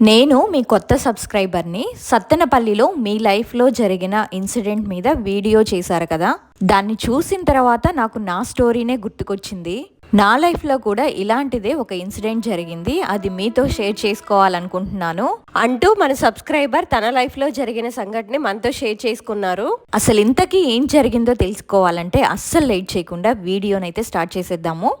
నేను మీ కొత్త సబ్స్క్రైబర్ని సత్తెనపల్లిలో మీ లైఫ్లో జరిగిన ఇన్సిడెంట్ మీద వీడియో చేశారు కదా? దాన్ని చూసిన తర్వాత నాకు నా స్టోరీనే గుర్తుకొచ్చింది. నా లైఫ్లో కూడా ఇలాంటిదే ఒక ఇన్సిడెంట్ జరిగింది. అది మీతో షేర్ చేసుకోవాలనుకుంటున్నాను. అంటూ మన సబ్స్క్రైబర్ తన లైఫ్లో జరిగిన సంఘటన మనతో షేర్ చేసుకున్నారు. అసలు ఇంతకీ ఏం జరిగిందో తెలుసుకోవాలంటే అస్సలు లేట్ చేయకుండా వీడియోనైతే స్టార్ట్ చేసేద్దాము.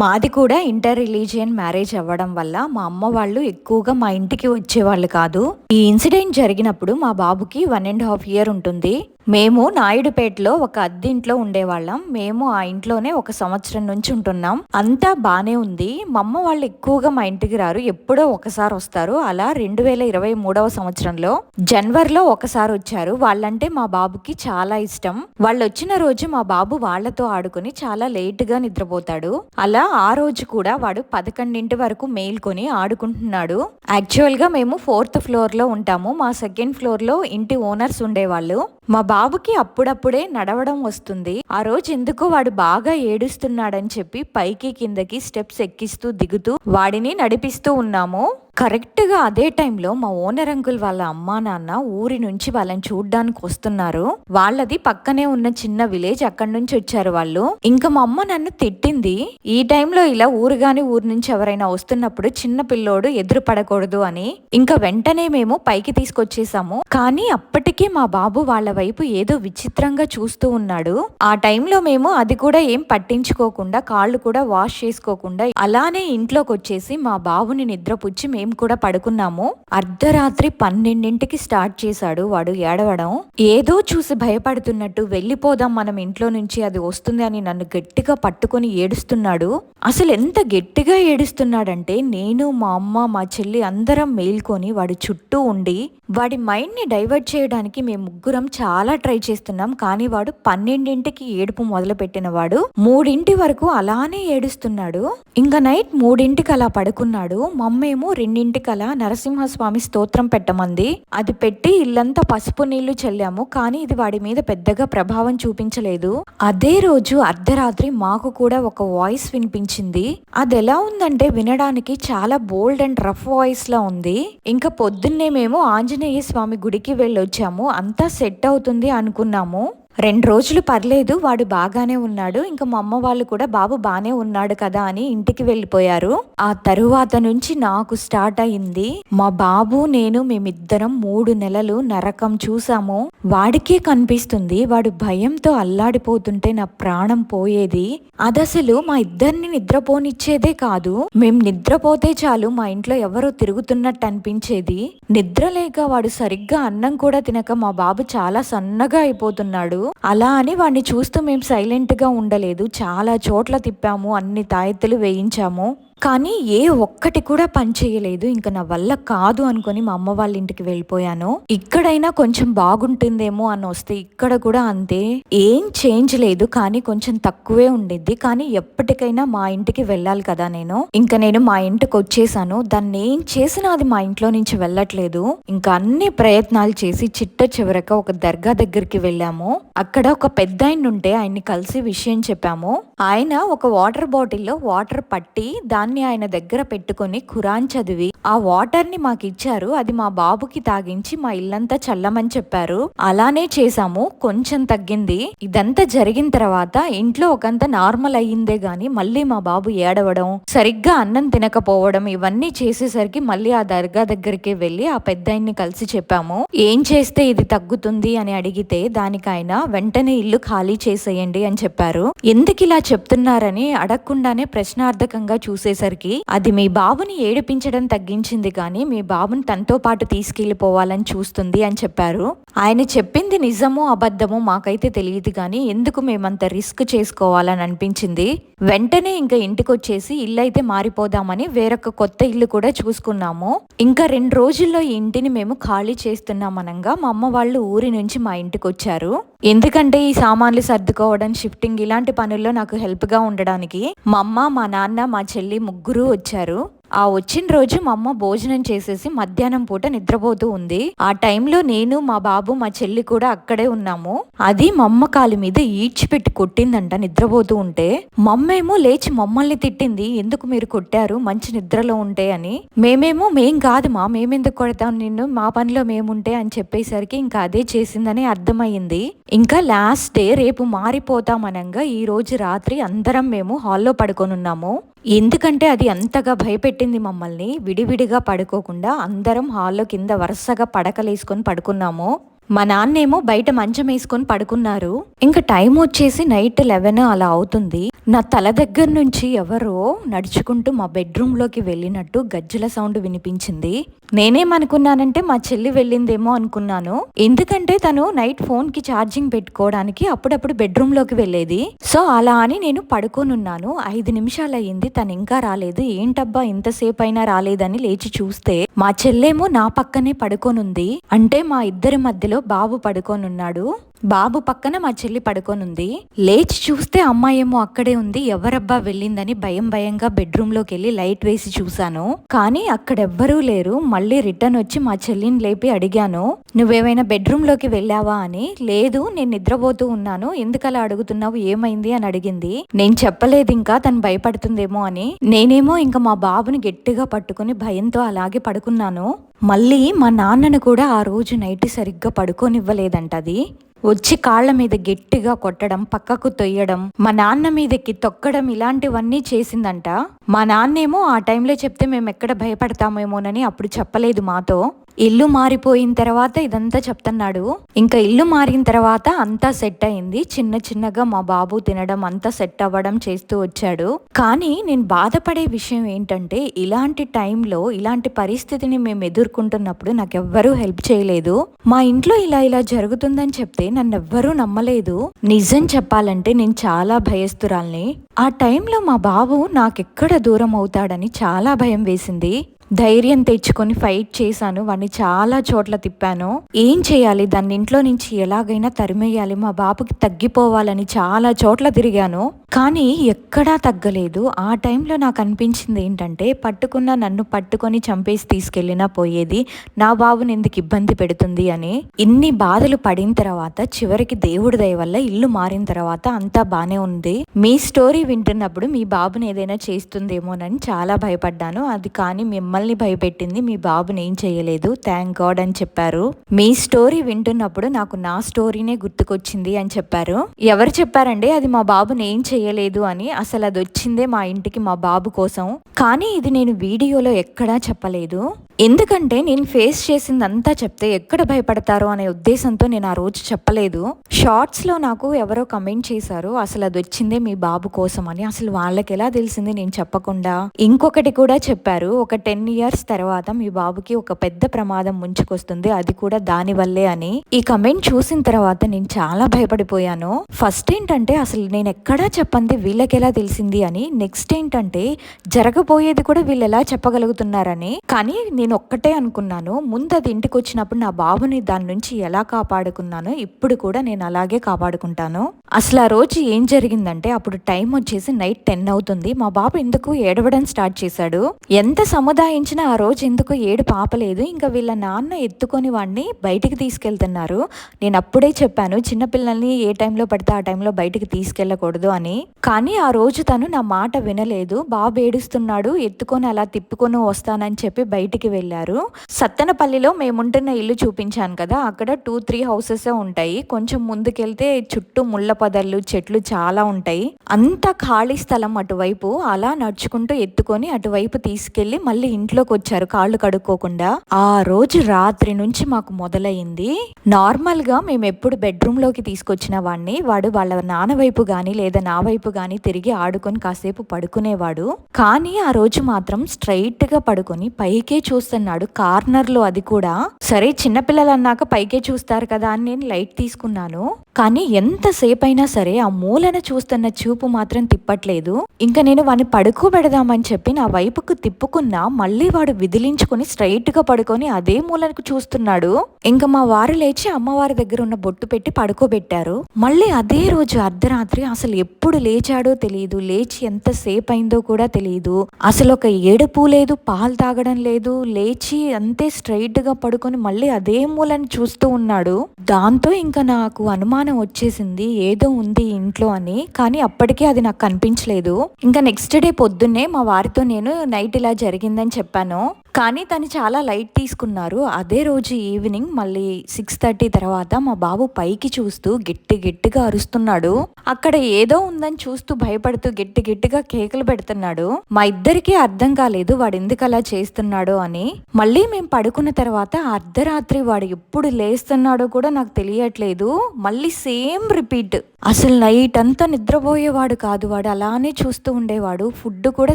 మాది కూడా ఇంటర్ రిలీజియన్ మ్యారేజ్ అవ్వడం వల్ల మా అమ్మ వాళ్ళు ఎక్కువగా మా ఇంటికి వచ్చేవాళ్ళు కాదు. ఈ ఇన్సిడెంట్ జరిగినప్పుడు మా బాబుకి వన్ అండ్ హాఫ్ ఇయర్ ఉంటుంది. మేము నాయుడుపేటలో ఒక అద్దెంట్లో ఉండేవాళ్ళం. మేము ఆ ఇంట్లోనే ఒక సంవత్సరం నుంచి ఉంటున్నాం. అంతా బాగానే ఉంది. మా అమ్మ వాళ్ళు ఎక్కువగా మా ఇంటికి రారు. ఎప్పుడో ఒకసారి వస్తారు. అలా రెండు వేల ఇరవై మూడవ సంవత్సరంలో జనవరిలో ఒకసారి వచ్చారు. వాళ్ళంటే మా బాబుకి చాలా ఇష్టం. వాళ్ళు వచ్చిన రోజు మా బాబు వాళ్ళతో ఆడుకుని చాలా లేటుగా నిద్రపోతాడు. అలా ఆ రోజు కూడా వాడు పదకొండింటి వరకు మేల్కొని ఆడుకుంటున్నాడు. యాక్చువల్గా మేము ఫోర్త్ ఫ్లోర్లో ఉంటాము. మా సెకండ్ ఫ్లోర్లో ఇంటి ఓనర్స్ ఉండేవాళ్ళు. మా బాబుకి అప్పుడప్పుడే నడవడం వస్తుంది. ఆ రోజు ఎందుకో వాడు బాగా ఏడుస్తున్నాడని చెప్పి పైకి కిందకి స్టెప్స్ ఎక్కిస్తూ దిగుతూ వాడిని నడిపిస్తూ ఉన్నాము. కరెక్ట్గా అదే టైంలో మా ఓనర్ అంకుల్ వాళ్ళ అమ్మా నాన్న ఊరి నుంచి వాళ్ళని చూడ్డానికి వస్తున్నారు. వాళ్ళది పక్కనే ఉన్న చిన్న విలేజ్ అక్కడి నుంచి వచ్చారు వాళ్ళు. ఇంకా మా అమ్మ నన్ను తిట్టింది. ఈ టైంలో ఇలా ఊరు గాని ఊరు నుంచి ఎవరైనా వస్తున్నప్పుడు చిన్న పిల్లోడు ఎదురు పడకూడదు అని. ఇంకా వెంటనే మేము పైకి తీసుకొచ్చేసాము. కానీ అప్పటికే మా బాబు వాళ్ళ వైపు ఏదో విచిత్రంగా చూస్తూ ఉన్నాడు. ఆ టైంలో మేము అది కూడా ఏం పట్టించుకోకుండా కాళ్ళు కూడా వాష్ చేసుకోకుండా అలానే ఇంట్లోకి వచ్చేసి మా బాబుని నిద్రపుచ్చి మేము కూడా పడుకున్నాము. అర్ధరాత్రి పన్నెండింటికి స్టార్ట్ చేశాడు వాడు ఏడవడం. ఏదో చూసి భయపడుతున్నట్టు వెళ్ళిపోదాం మనం ఇంట్లో నుంచి అది వస్తుంది అని నన్ను గట్టిగా పట్టుకొని ఏడుస్తున్నాడు. అసలు ఎంత గట్టిగా ఏడుస్తున్నాడంటే నేను మా అమ్మ మా చెల్లి అందరం మేల్కొని వాడి చుట్టూ ఉండి వాడి మైండ్ని డైవర్ట్ చేయడానికి మేము ముగ్గురం చాలా ట్రై చేస్తున్నాం. కానీ వాడు పన్నెండింటికి ఏడుపు మొదలు పెట్టిన వాడు మూడింటి వరకు అలానే ఏడుస్తున్నాడు. ఇంకా నైట్ మూడింటికి అలా పడుకున్నాడు. మమ్మేమో రెండు అలా నరసింహస్వామి స్తోత్రం పెట్టమంది. అది పెట్టి ఇల్లంతా పసుపు నీళ్ళు చల్లాము. కానీ ఇది వాడి మీద పెద్దగా ప్రభావం చూపించలేదు. అదే రోజు అర్ధరాత్రి మాకు కూడా ఒక వాయిస్ వినిపించింది. అది ఎలా ఉందంటే వినడానికి చాలా బోల్డ్ అండ్ రఫ్ వాయిస్ లా ఉంది. ఇంకా పొద్దున్నే మేము ఆంజనేయ స్వామి గుడికి వెళ్ళొచ్చాము. అంతా సెట్ అవుతుంది అనుకున్నాము. రెండు రోజులు పర్లేదు వాడు బాగానే ఉన్నాడు. ఇంకా మా అమ్మ వాళ్ళు కూడా బాబు బానే ఉన్నాడు కదా అని ఇంటికి వెళ్ళిపోయారు. ఆ తరువాత నుంచి నాకు స్టార్ట్ అయింది మా బాబు నేను మేమిద్దరం మూడు నెలలు నరకం చూసాము. వాడికే కనిపిస్తుంది వాడు భయంతో అల్లాడిపోతుంటే నా ప్రాణం పోయేది. అదసలు మా ఇద్దరిని నిద్రపోనిచ్చేదే కాదు. మేం నిద్రపోతే చాలు మా ఇంట్లో ఎవరో తిరుగుతున్నట్టు అనిపించేది. నిద్ర లేక వాడు సరిగ్గా అన్నం కూడా తినక మా బాబు చాలా సన్నగా అయిపోతున్నాడు. అలా అని వాడిని చూస్తూ మేము సైలెంట్గా ఉండలేదు. చాలా చోట్ల తిప్పాము అన్ని తాయెత్తులు వేయించాము. కానీ ఏ ఒక్కటి కూడా పని చేయలేదు. ఇంకా నా వల్ల కాదు అనుకొని మా అమ్మ వాళ్ళ ఇంటికి వెళ్ళిపోయాను. ఇక్కడైనా కొంచెం బాగుంటుందేమో అని వస్తే ఇక్కడ కూడా అంతే. ఏం చేంజ్ లేదు కానీ కొంచెం తక్కువే ఉండిద్ది. కానీ ఎప్పటికైనా మా ఇంటికి వెళ్ళాలి కదా నేను. ఇంకా నేను మా ఇంటికి వచ్చేసాను. దాన్ని ఏం చేసినా అది మా ఇంట్లో నుంచి వెళ్ళట్లేదు. ఇంకా అన్ని ప్రయత్నాలు చేసి చిట్ట చివరక ఒక దర్గా దగ్గరికి వెళ్ళాము. అక్కడ ఒక పెద్ద ఆయన ఉంటే ఆయన్ని కలిసి విషయం చెప్పాము. ఆయన ఒక వాటర్ బాటిల్లో వాటర్ పట్టి దాని దాన్ని ఆయన దగ్గర పెట్టుకొని ఖురాన్ చదివి ఆ వాటర్ని మాకు ఇచ్చారు అది మా బాబుకి తాగించి మా ఇల్లంతా చల్లమని చెప్పారు. అలానే చేసాము కొంచెం తగ్గింది. ఇదంతా జరిగిన తర్వాత ఇంట్లో ఒకంత నార్మల్ అయ్యిందే గాని మళ్ళీ మా బాబు ఏడవడం సరిగ్గా అన్నం తినకపోవడం ఇవన్నీ చేసేసరికి మళ్ళీ ఆ దర్గా దగ్గరికి వెళ్ళి ఆ పెద్దాయన్ని కలిసి చెప్పాము. ఏం చేస్తే ఇది తగ్గుతుంది అని అడిగితే దానికి ఆయన వెంటనే ఇల్లు ఖాళీ చేసేయండి అని చెప్పారు. ఎందుకు ఇలా చెప్తున్నారని అడగకుండానే ప్రశ్నార్థకంగా వచ్చేసరికి అది మీ బాబుని ఏడిపించడం తగ్గించింది కానీ మీ బాబుని తనతో పాటు తీసుకెళ్ళిపోవాలని చూస్తుంది అని చెప్పారు. ఆయన చెప్పింది నిజమో అబద్ధమో మాకైతే తెలియదు కానీ ఎందుకు మేమంత రిస్క్ చేసుకోవాలని అనిపించింది. వెంటనే ఇంకా ఇంటికి వచ్చేసి ఇల్లు అయితే మారిపోదామని వేరొక కొత్త ఇల్లు కూడా చూసుకున్నాము. ఇంకా రెండు రోజుల్లో ఈ ఇంటిని మేము ఖాళీ చేస్తున్నామనగా మా అమ్మ వాళ్ళు ఊరి నుంచి మా ఇంటికి వచ్చారు ఎందుకంటే ఈ సామాన్లు సర్దుకోవడం షిఫ్టింగ్ ఇలాంటి పనుల్లో నాకు హెల్ప్గా ఉండడానికి మా అమ్మ మా నాన్న మా చెల్లి ముగ్గురు వచ్చారు. ఆ వచ్చిన రోజు మా అమ్మ భోజనం చేసేసి మధ్యాహ్నం పూట నిద్రపోతూ ఉంది. ఆ టైంలో నేను మా బాబు మా చెల్లి కూడా అక్కడే ఉన్నాము. అది మా అమ్మ కాలు మీద ఈడ్చిపెట్టి కొట్టిందంట నిద్రపోతూ ఉంటే. మమ్మేమో లేచి మమ్మల్ని తిట్టింది. ఎందుకు మీరు కొట్టారు? మంచి నిద్రలో ఉంటే అని. మేమేమో మేం కాదు మా మేమెందుకు కొడతాం నిన్ను? మా పనిలో మేముంటే అని చెప్పేసరికి ఇంకా అదే చేసిందని అర్థమైంది ఇంకా లాస్ట్ డే రేపు మారిపోతామనంగా ఈ రోజు రాత్రి అందరం మేము హాల్లో పడుకొని ఉన్నాము. ఎందుకంటే అది అంతగా భయపెట్టింది మమ్మల్ని. విడివిడిగా పడుకోకుండా అందరం హాల్లో కింద వరుసగా పడకలేసుకొని పడుకున్నాము. మా నాన్నేమో బయట మంచం వేసుకొని పడుకున్నారు. ఇంకా టైం వచ్చేసి నైట్ లెవెన్ అలా అవుతుంది. నా తల దగ్గర నుంచి ఎవరో నడుచుకుంటూ మా బెడ్రూమ్లోకి వెళ్ళినట్టు గజ్జల సౌండ్ వినిపించింది. నేనేమనుకున్నానంటే మా చెల్లి వెళ్ళిందేమో అనుకున్నాను. ఎందుకంటే తను నైట్ ఫోన్కి ఛార్జింగ్ పెట్టుకోవడానికి అప్పుడప్పుడు బెడ్రూమ్లోకి వెళ్ళేది. సో అలా అని నేను పడుకోనున్నాను. ఐదు నిమిషాలు అయ్యింది తను ఇంకా రాలేదు. ఏంటబ్బా ఇంతసేపు అయినా రాలేదని లేచి చూస్తే మా చెల్లేమో నా పక్కనే పడుకోనుంది. అంటే మా ఇద్దరి మధ్యలో బాబు పడుకోనున్నాడు. బాబు పక్కన మా చెల్లి పడుకోనుంది. లేచి చూస్తే అమ్మాయేమో అక్కడే ఉంది. ఎవరబ్బా వెళ్ళిందని భయం భయంగా బెడ్రూమ్లోకి వెళ్ళి లైట్ వేసి చూశాను. కానీ అక్కడెవ్వరూ లేరు. మళ్ళీ రిటర్న్ వచ్చి మా చెల్లిని లేపి అడిగాను నువ్వేమైనా బెడ్రూమ్లోకి వెళ్ళావా? అని. లేదు నేను నిద్రపోతూ ఉన్నాను. ఎందుకలా అడుగుతున్నావు? ఏమైంది? అని అడిగింది. నేను చెప్పలేదు ఇంకా తను భయపడుతుందేమో అని. నేనేమో ఇంకా మా బాబుని గట్టిగా పట్టుకుని భయంతో అలాగే పడుకున్నాను. మళ్ళీ మా నాన్నను కూడా ఆ రోజు నైట్ సరిగ్గా పడుకోనివ్వలేదంట అది వచ్చి కాళ్ళ మీద గట్టిగా కొట్టడం పక్కకు తొయ్యడం మా నాన్న మీదకి తొక్కడం ఇలాంటివన్నీ చేసిందంట. మా నాన్నేమో ఆ టైంలో చెప్తే మేము ఎక్కడ భయపడతామేమోనని అప్పుడు చెప్పలేదు మాతో. ఇల్లు మారిపోయిన తర్వాత ఇదంతా చెప్తున్నాడు. ఇంకా ఇల్లు మారిన తర్వాత అంతా సెట్ అయింది. చిన్న చిన్నగా మా బాబు తినడం అంతా సెట్ అవ్వడం చేస్తూ వచ్చాడు. కానీ నేను బాధపడే విషయం ఏంటంటే ఇలాంటి టైంలో ఇలాంటి పరిస్థితిని మేము ఎదుర్కొంటున్నప్పుడు నాకు ఎవ్వరూ హెల్ప్ చేయలేదు. మా ఇంట్లో ఇలా ఇలా జరుగుతుందని చెప్తే నన్ను ఎవ్వరూ నమ్మలేదు. నిజం చెప్పాలంటే నేను చాలా భయస్తురాల్ని ఆ టైంలో మా బాబు నాకెక్కడ దూరం అవుతాడని చాలా భయం వేసింది. ధైర్యం తెచ్చుకొని ఫైట్ చేశాను. వాడిని చాలా చోట్ల తిప్పాను. ఏం చేయాలి? దాన్ని ఇంట్లో నుంచి ఎలాగైనా తరిమేయాలి. మా బాబుకి తగ్గిపోవాలని చాలా చోట్ల తిరిగాను. కానీ ఎక్కడా తగ్గలేదు. ఆ టైంలో నాకు అనిపించింది ఏంటంటే పట్టుకున్న నన్ను పట్టుకొని చంపేసి తీసుకెళ్ళినా పోయేది నా బాబుని ఎందుకు ఇబ్బంది పెడుతుంది అని. ఇన్ని బాధలు పడిన తర్వాత చివరికి దేవుడి దయ వల్ల ఇల్లు మారిన తర్వాత అంతా బానే ఉంది. మీ స్టోరీ వింటున్నప్పుడు మీ బాబుని ఏదైనా చేస్తుందేమోనని చాలా భయపడ్డాను. అది కానీ మిమ్మల్ని భయపెట్టింది మీ బాబుని ఏం చేయలేదు. థ్యాంక్ గాడ్ అని చెప్పారు. మీ స్టోరీ వింటున్నప్పుడు నాకు నా స్టోరీనే గుర్తుకొచ్చింది అని చెప్పారు. ఎవరు చెప్పారండి? అది మా బాబుని ఏం చేయలేదు అని అసలు అది వచ్చిందే మా ఇంటికి మా బాబు కోసం. కానీ ఇది నేను వీడియోలో ఎక్కడా చెప్పలేదు. ఎందుకంటే నేను ఫేస్ చేసిందంతా చెప్తే ఎక్కడ భయపడతారో అనే ఉద్దేశంతో నేను ఆ రోజు చెప్పలేదు. షార్ట్స్లో నాకు ఎవరో కమెంట్ చేశారు అసలు అది వచ్చిందే మీ బాబు కోసం అని. అసలు వాళ్ళకి ఎలా తెలిసింది నేను చెప్పకుండా? ఇంకొకటి కూడా చెప్పారు ఒక టెన్ ఇయర్స్ తర్వాత మీ బాబుకి ఒక పెద్ద ప్రమాదం ముంచుకొస్తుంది అది కూడా దాని వల్లే అని. ఈ కమెంట్ చూసిన తర్వాత నేను చాలా భయపడిపోయాను. ఫస్ట్ ఏంటంటే అసలు నేను ఎక్కడా చెప్పంది వీళ్ళకి ఎలా తెలిసింది అని. నెక్స్ట్ ఏంటంటే జరగబోయేది కూడా వీళ్ళు ఎలా చెప్పగలుగుతున్నారని. కానీ నేను నేను ఒక్కటే అనుకున్నాను. ముందు అది ఇంటికి వచ్చినప్పుడు నా బాబుని దాని నుంచి ఎలా కాపాడుకున్నానో ఇప్పుడు కూడా నేను అలాగే కాపాడుకుంటాను. అసలు ఆ రోజు ఏం జరిగిందంటే అప్పుడు టైం వచ్చేసి నైట్ టెన్ అవుతుంది. మా బాబు ఎందుకు ఏడవడం స్టార్ట్ చేశాడు? ఎంత సముదాయించినా ఆ రోజు ఎందుకు ఏడు పాపలేదు? ఇంకా వీళ్ళ నాన్న ఎత్తుకొని వాడిని బయటికి తీసుకెళ్తున్నారు. నేను అప్పుడే చెప్పాను చిన్నపిల్లల్ని ఏ టైంలో పడితే ఆ టైంలో బయటికి తీసుకెళ్ళకూడదు అని. కానీ ఆ రోజు తను నా మాట వినలేదు. బాబు ఏడుస్తున్నాడు ఎత్తుకొని అలా తిప్పుకొని వస్తానని చెప్పి బయటికి వెళ్ళారు. సత్తెనపల్లిలో మేముంటున్న ఇల్లు చూపించాను కదా అక్కడ టూ త్రీ హౌసెస్ ఉంటాయి. కొంచెం ముందుకెళ్తే చుట్టూ ముళ్ళ పొదళ్ళు చెట్లు చాలా ఉంటాయి. అంత ఖాళీ స్థలం అటువైపు. అలా నడుచుకుంటూ ఎత్తుకొని అటువైపు తీసుకెళ్ళి మళ్ళీ ఇంట్లోకి వచ్చారు కాళ్ళు కడుక్కోకుండా. ఆ రోజు రాత్రి నుంచి మాకు మొదలైంది. నార్మల్గా మేము ఎప్పుడు బెడ్రూమ్లోకి తీసుకొచ్చిన వాడిని వాడు వాళ్ళ నాన్న వైపు గాని లేదా నా వైపు గాని తిరిగి ఆడుకొని కాసేపు పడుకునేవాడు. కానీ ఆ రోజు మాత్రం స్ట్రైట్గా పడుకొని పైకే చూస్తున్నాడు. కార్నర్లో అది కూడా సరే చిన్నపిల్లలు అన్నాక పైకే చూస్తారు కదా అని నేను లైట్ తీసుకున్నాను. కానీ ఎంతసేపు అయినా సరే ఆ మూలన చూస్తున్న చూపు మాత్రం తిప్పట్లేదు. ఇంకా నేను వాడిని పడుకోబెడదామని చెప్పి నా వైపుకు తిప్పుకున్నా మళ్ళీ వాడు విదిలించుకుని స్ట్రైట్గా పడుకొని అదే మూలనకు చూస్తున్నాడు. ఇంకా మా వారు లేచి అమ్మవారి దగ్గర ఉన్న బొట్టు పెట్టి పడుకోబెట్టారు మళ్ళీ అదే రోజు అర్ధరాత్రి అసలు ఎప్పుడు లేచాడో తెలియదు లేచి ఎంతసేపు అయిందో కూడా తెలియదు అసలు ఒక ఏడుపు లేదు పాలు తాగడం లేదు. లేచి అంతే స్ట్రైట్గా పడుకొని మళ్ళీ అదే మూలని చూస్తూ ఉన్నాడు. దాంతో ఇంకా నాకు అనుమానం వచ్చేసింది ఏదో ఉంది ఇంట్లో అని. కానీ అప్పటికే అది నాకు కనిపించలేదు. ఇంకా నెక్స్ట్ డే పొద్దున్నే మా వారితో నేను నైట్ ఇలా జరిగిందని చెప్పాను. కానీ తను చాలా లైట్ తీసుకున్నారు. అదే రోజు ఈవినింగ్ మళ్ళీ సిక్స్ థర్టీ తర్వాత మా బాబు పైకి చూస్తూ గట్టి గట్టిగా అరుస్తున్నాడు. అక్కడ ఏదో ఉందని చూస్తూ భయపడుతూ గట్టి గట్టిగా కేకలు పెడుతున్నాడు. మా ఇద్దరికీ అర్థం కాలేదు వాడు ఎందుకు అలా చేస్తున్నాడో అని. మళ్ళీ మేము పడుకున్న తర్వాత అర్ధరాత్రి వాడు ఎప్పుడు లేస్తున్నాడో కూడా నాకు తెలియట్లేదు. మళ్ళీ సేమ్ రిపీట్. అసలు నైట్ అంతా నిద్రపోయేవాడు కాదు వాడు. అలానే చూస్తూ ఉండేవాడు. ఫుడ్ కూడా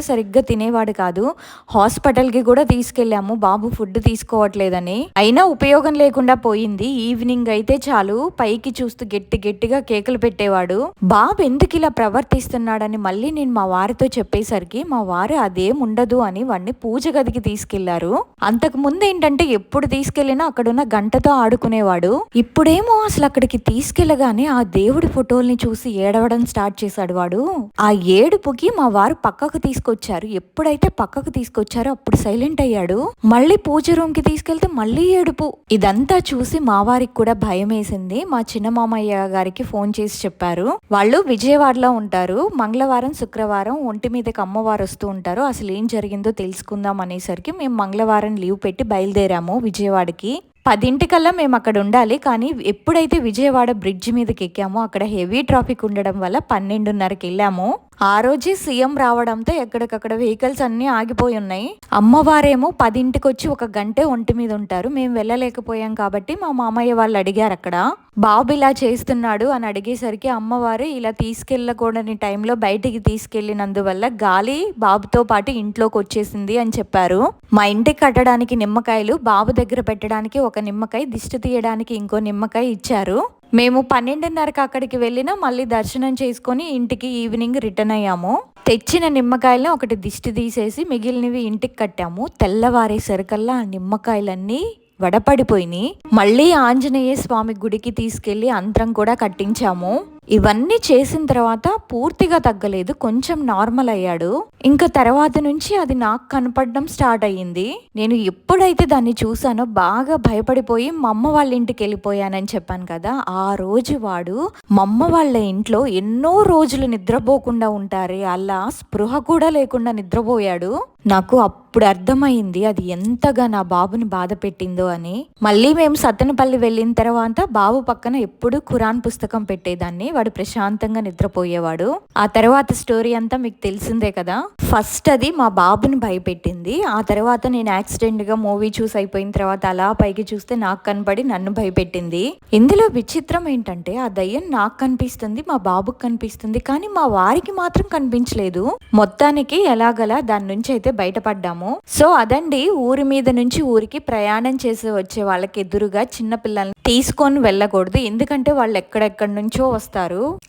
సరిగ్గా తినేవాడు కాదు. హాస్పిటల్కి కూడా తీసుకెళ్ళాము బాబు ఫుడ్ తీసుకోవట్లేదని. అయినా ఉపయోగం లేకుండా పోయింది. ఈవినింగ్ అయితే చాలు. పైకి చూస్తూ గట్టి గట్టిగా కేకులు పెట్టేవాడు. బాబు ఎందుకు ఇలా ప్రవర్తిస్తున్నాడని మళ్ళీ నేను మా వారితో చెప్పేసరికి మా వారు అదేం ఉండదు అని వాడిని పూజ గదికి తీసుకెళ్ళారు. అంతకు ముందు ఏంటంటే ఎప్పుడు తీసుకెళ్ళినా అక్కడున్న గంటతో ఆడుకునేవాడు. ఇప్పుడేమో అసలు అక్కడికి తీసుకెళ్ళగానే ఆ దేవుడి ఫోటోల్ని చూసి ఏడవడం స్టార్ట్ చేశాడు వాడు. ఆ ఏడుపుకి మా వారు పక్కకు తీసుకొచ్చారు. ఎప్పుడైతే పక్కకు తీసుకొచ్చారో అప్పుడు సైలెంట్ అయ్యాడు మళ్ళీ పూజ రూమ్కి తీసుకెళ్తే మళ్ళీ ఏడుపు. ఇదంతా చూసి మా వారికి కూడా భయం వేసింది. మా చిన్న మామయ్య గారికి ఫోన్ చేసి చెప్పారు. వాళ్ళు విజయవాడలో ఉంటారు. మంగళవారం శుక్రవారం ఒంటి మీదకి అమ్మవారు వస్తూ ఉంటారు. అసలు ఏం జరిగిందో తెలుసుకుందాం అనేసరికి మేము మంగళవారం లీవ్ పెట్టి బయలుదేరాము విజయవాడకి. పదింటికల్లా మేము అక్కడ ఉండాలి. కానీ ఎప్పుడైతే విజయవాడ బ్రిడ్జ్ మీదకి ఎక్కామో అక్కడ హెవీ ట్రాఫిక్ ఉండడం వల్ల పన్నెండున్నరకి వెళ్ళాము. ఆ రోజే సీఎం రావడంతో ఎక్కడికక్కడ వెహికల్స్ అన్నీ ఆగిపోయి ఉన్నాయి. అమ్మవారేమో పదింటికి వచ్చి ఒక గంటే ఒంటి మీద ఉంటారు. మేము వెళ్ళలేకపోయాం కాబట్టి మా మామయ్య వాళ్ళు అడిగారు అక్కడ. బాబు ఇలా చేస్తున్నాడు అని అడిగేసరికి అమ్మవారు ఇలా తీసుకెళ్ళకూడని టైంలో బయటికి తీసుకెళ్ళినందువల్ల గాలి బాబుతో పాటు ఇంట్లోకి వచ్చేసింది అని చెప్పారు. మా ఇంటికి కట్టడానికి నిమ్మకాయలు బాబు దగ్గర పెట్టడానికి ఒక నిమ్మకాయ దిష్టి తీయడానికి ఇంకో నిమ్మకాయ ఇచ్చారు. మేము పన్నెండున్నరకు అక్కడికి వెళ్ళినా మళ్ళీ దర్శనం చేసుకొని ఇంటికి ఈవినింగ్ రిటర్న్ అయ్యాము. తెచ్చిన నిమ్మకాయలను ఒకటి దిష్టి తీసేసి మిగిలినవి ఇంటికి కట్టాము. తెల్లవారేసరికల్లా ఆ నిమ్మకాయలన్నీ వడపడిపోయినాయి. మళ్ళీ ఆంజనేయ స్వామి గుడికి తీసుకెళ్ళి అంతరం కూడా కట్టించాము. ఇవన్నీ చేసిన తర్వాత పూర్తిగా తగ్గలేదు కొంచెం నార్మల్ అయ్యాడు. ఇంకా తర్వాత నుంచి అది నాకు కనపడడం స్టార్ట్ అయ్యింది. నేను ఎప్పుడైతే దాన్ని చూసానో బాగా భయపడిపోయి మా అమ్మ వాళ్ళ ఇంటికి వెళ్ళిపోయానని చెప్పాను కదా ఆ రోజు వాడు మా అమ్మ వాళ్ళ ఇంట్లో ఎన్నో రోజులు నిద్రపోకుండా ఉంటారే అలా స్పృహ కూడా లేకుండా నిద్రపోయాడు. నాకు అప్పుడు అర్థమైంది అది ఎంతగా నా బాబుని బాధ పెట్టిందో అని. మళ్ళీ మేము సత్తెనపల్లి వెళ్ళిన తర్వాత బాబు పక్కన ఎప్పుడు ఖురాన్ పుస్తకం పెట్టేదాన్ని వాడు ప్రశాంతంగా నిద్రపోయేవాడు. ఆ తర్వాత స్టోరీ అంతా మీకు తెలిసిందే కదా. ఫస్ట్ అది మా బాబుని భయపెట్టింది. ఆ తర్వాత నేను యాక్సిడెంట్గా మూవీ చూసి అయిపోయిన తర్వాత అలా పైకి చూస్తే నాకు కనపడి నన్ను భయపెట్టింది. ఇందులో విచిత్రం ఏంటంటే ఆ దయ్యం నాకు కనిపిస్తుంది మా బాబుకి కనిపిస్తుంది కానీ మా వారికి మాత్రం కనిపించలేదు. మొత్తానికి ఎలాగలా దాని నుంచి అయితే బయటపడ్డాము. సో అదండి ఊరి మీద నుంచి ఊరికి ప్రయాణం చేసి వచ్చే వాళ్ళకి ఎదురుగా చిన్న పిల్లల్ని తీసుకొని వెళ్ళకూడదు. ఎందుకంటే వాళ్ళు ఎక్కడెక్కడి నుంచో వస్తారు.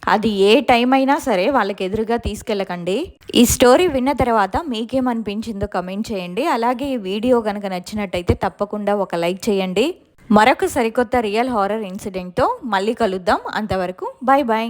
అది ఏ టైం అయినా సరే వాళ్ళకి ఎదురుగా తీసుకెళ్ళకండి. ఈ స్టోరీ విన్న తర్వాత మీకేమనిపించిందో కమెంట్ చేయండి. అలాగే ఈ వీడియో కనుక నచ్చినట్టయితే తప్పకుండా ఒక లైక్ చేయండి. మరొక సరికొత్త రియల్ హారర్ ఇన్సిడెంట్తో మళ్ళీ కలుద్దాం. అంతవరకు బాయ్ బాయ్